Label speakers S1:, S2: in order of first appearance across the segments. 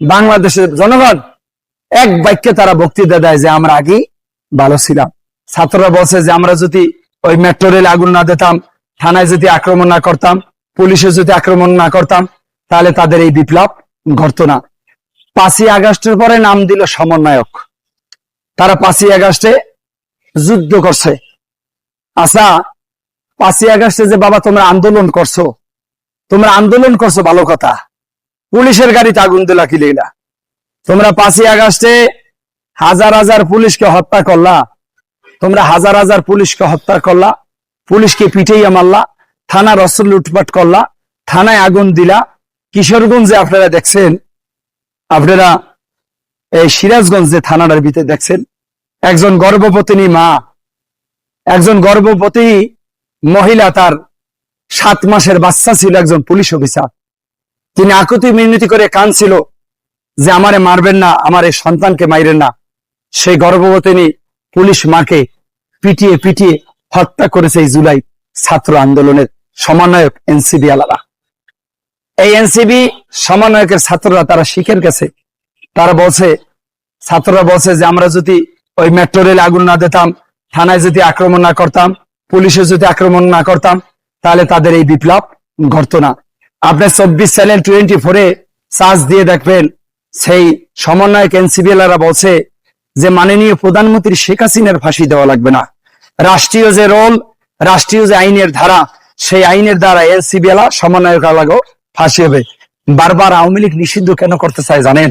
S1: বাংলাদেশের জনগণ এক বাক্যে তারা বক্তৃতা দেয় যে আমরা আগে ভালো ছিলাম। ছাত্ররা বলছে যে আমরা যদি ওই মেট্রো রেল আগুন না দিতাম, থানায় যদি আক্রমণ না করতাম, পুলিশে যদি আক্রমণ না করতাম, তাহলে তাদের এই বিপ্লব ঘটতো না। পাঁচই আগস্টের পরে নাম দিল সমন্বয়ক। তারা পাঁচই আগস্টে যুদ্ধ করছে। আচ্ছা পাঁচই আগস্টে যে বাবা তোমরা আন্দোলন করছ, তোমরা আন্দোলন করছ ভালো কথা। পুলিশের গাড়িতে আগুন দিলা কি লিলা তোমরা পাঁচই আগস্টে হাজার হাজার পুলিশকে হত্যা করলা। তোমরা হাজার হাজার পুলিশকে হত্যা করলা। পুলিশকে পিটাইয়া মারলা। থানার অস্ত্র লুটপাট করলা। থানায় আগুন দিলা। কিশোরগঞ্জে আপনারা দেখছেন, আপনারা এই সিরাজগঞ্জ থানাটার ভিতরে দেখছেন, একজন গর্ভবতী মা, একজন গর্ভবতী মহিলা তার সাত মাসের বাচ্চা ছিল একজন পুলিশ অফিসার। তিনি আকুতি মিনতি করে কাঁদছিল যে আমারে মারবেন না, আমার এই সন্তানকে মাইরেন না। সেই গর্ভবতী পুলিশ মাকে পিটিয়ে পিটিয়ে হত্যা করেছে এই জুলাই ছাত্র আন্দোলনের সমন্বয়ক এনসিবি আলাদা এই এনসিবি সমন্বয়কের ছাত্ররা তারা শিখের গেছে তারা বলছে, ছাত্ররা বলছে যে আমরা যদি ওই মেট্রো রেল আগুন না দিতাম, থানায় যদি আক্রমণ না করতাম, পুলিশে যদি আক্রমণ না করতাম, তাহলে তাদের এই বিপ্লব ঘটতো না। আপনার চব্বিশ চ্যানেল টোয়েন্টি ফোরে চার্জ দিয়ে দেখবেন, সেই সমন্বয়ক এনসিবিএলরা বলছে যে মাননীয় প্রধানমন্ত্রী শেখ হাসিনার ফাঁসি দেওয়া লাগবে না। রাষ্ট্রীয় যে রোল রাষ্ট্রীয় যে আইনের ধারা, সেই আইনের দ্বারা এনসিবিএলা সমন্বয়ক লাগো ফাঁসি হবে। বারবার আওয়ামী লীগ নিষিদ্ধ কেন করতে চায় জানেন?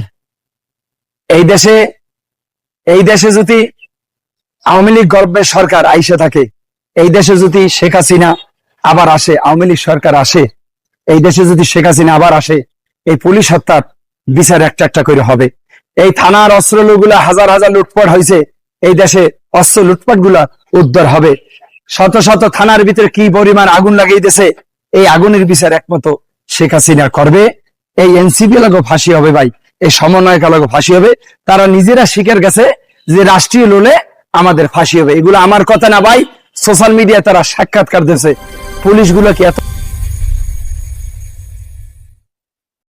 S1: এই দেশে এই দেশে যদি আওয়ামী লীগ গর্বের সরকার আইসে থাকে, এই দেশে যদি শেখ হাসিনা আবার আসে, আওয়ামী লীগ সরকার আসে এই দেশে যদি শেখ হাসিনা আবার আসে, এই পুলিশ হত্যার বিচার একটা একটা করে হবে। এই থানার অস্ত্রগুলা হাজার হাজার লুটপাট হয়েছে, এই দেশে অস্ত্র লুটপাটগুলা উদ্ধার হবে। শত শত থানার ভিতরে কি পরিমাণ আগুন লাগিয়ে দিয়েছে এই আগুনের বিচার একমতো শেখ হাসিনা করবে। এই এনসিপি লাগো ফাঁসি হবে ভাই, এই সমন্বয়ক লাগো ফাঁসি হবে। তারা নিজেরা শিখের গেছে যে রাষ্ট্রীয় লোলে আমাদের ফাঁসি হবে। এগুলো আমার কথা না ভাই সোশ্যাল মিডিয়ায় তারা সাক্ষাৎকার দিয়েছে। পুলিশগুলো কি এত